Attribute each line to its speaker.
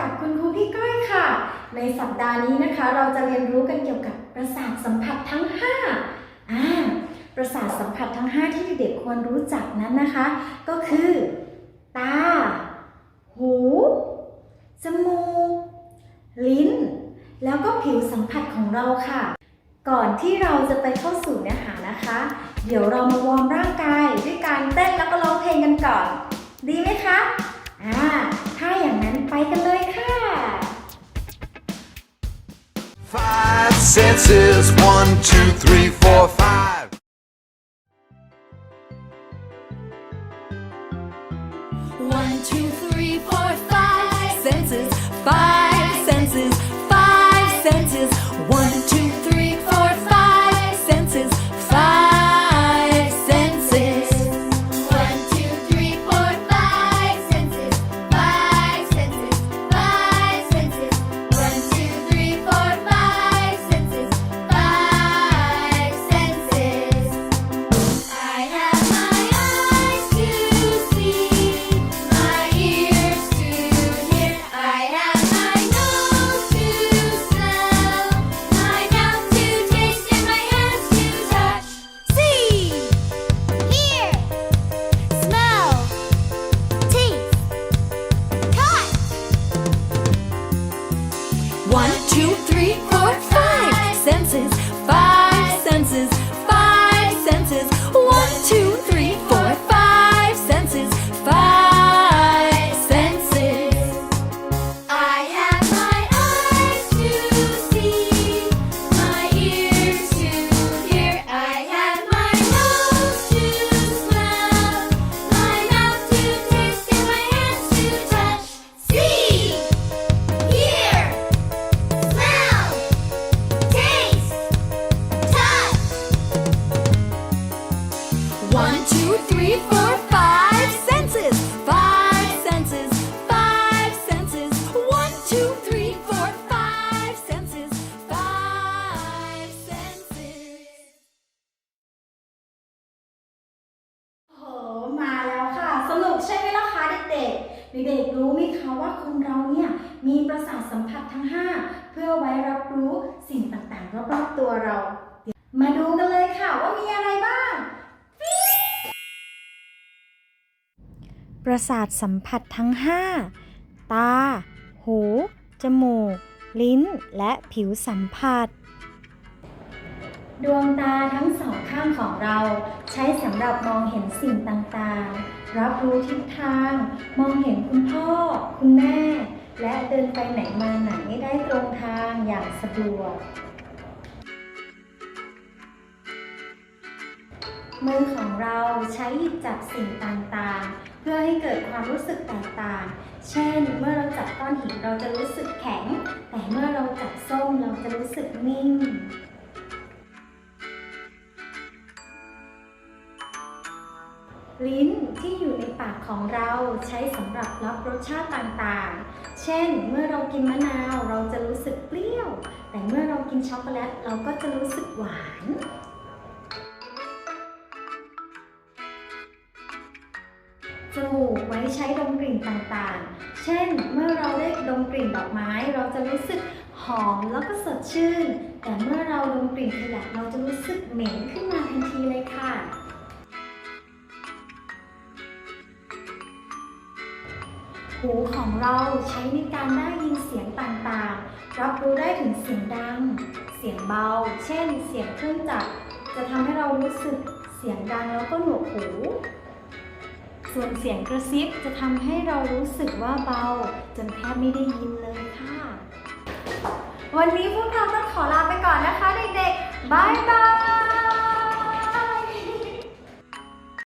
Speaker 1: กับคุณครูพี่ก้อยค่ะ ในสัปดาห์นี้นะคะ เราจะเรียนรู้กันเกี่ยวกับประสาทสัมผัสทั้ง5อ่าประสาทสัมผัสทั้ง 5 ที่เด็กๆควรรู้จักนั้นนะคะ ก็คือ ตา หู จมูก ลิ้น แล้วก็ผิวสัมผัสของเราค่ะ ก่อนที่เราจะไปเข้าสู่เนื้อหานะคะ เดี๋ยวเรามาวอร์มร่างกายด้วยการเต้นแล้วก็ร้องเพลงกันก่อน ดีไหม
Speaker 2: senses, one, two, three,
Speaker 1: เด็กๆรู้ไหมคะว่าคนเราเนี่ยมีประสาทสัมผัสทั้ง 5 เพื่อไว้รับรู้สิ่งต่างๆรอบๆตัวเราเดี๋ยวมาดูกันเลยค่ะว่ามีอะไรบ้าง ประสาทสัมผัสทั้ง 5 ตา หู จมูก ลิ้น และผิวสัมผัสดวงตาทั้งสองข้างของเราใช้สำหรับมองเห็นสิ่งต่างๆ รับรู้ทิศทาง มองเห็นคุณพ่อ คุณแม่ และเดินไปไหนมาไหนได้ตรงทางอย่างสะดวก มือของเราใช้หยิบจับสิ่งต่างๆ เพื่อให้เกิดความรู้สึกแตกต่าง เช่น เมื่อเราจับก้อนหินเราจะรู้สึกแข็ง แต่เมื่อเราจับส้มเราจะรู้สึกนิ่ม ลิ้นที่อยู่ในปากของเราใช้สำหรับรับรสชาติต่างๆ เช่น เมื่อเรากินมะนาวเราจะรู้สึกเปรี้ยว แต่เมื่อเรากินช็อกโกแลตเราก็จะรู้สึกหวาน จมูกไว้ใช้ดมกลิ่นต่างๆ เช่น เมื่อเราได้ดมกลิ่นดอกไม้เราจะรู้สึกหอมแล้วก็สดชื่น แต่เมื่อเราดมกลิ่นขยะเราจะรู้สึกเหม็นขึ้นมาทันทีเลยค่ะ หูของเราใช้ในการได้ยินเสียงต่างๆ รับรู้ได้ถึงเสียงดัง เสียงเบา เช่น เสียงเครื่องจักร จะทำให้เรารู้สึกเสียงดังแล้วก็หนวกหู ส่วนเสียงกระซิบจะทำให้เรารู้สึกว่าเบา จนแทบไม่ได้ยินเลยค่ะ วันนี้พวกเราต้องขอลาไปก่อนนะคะเด็กๆ บายบาย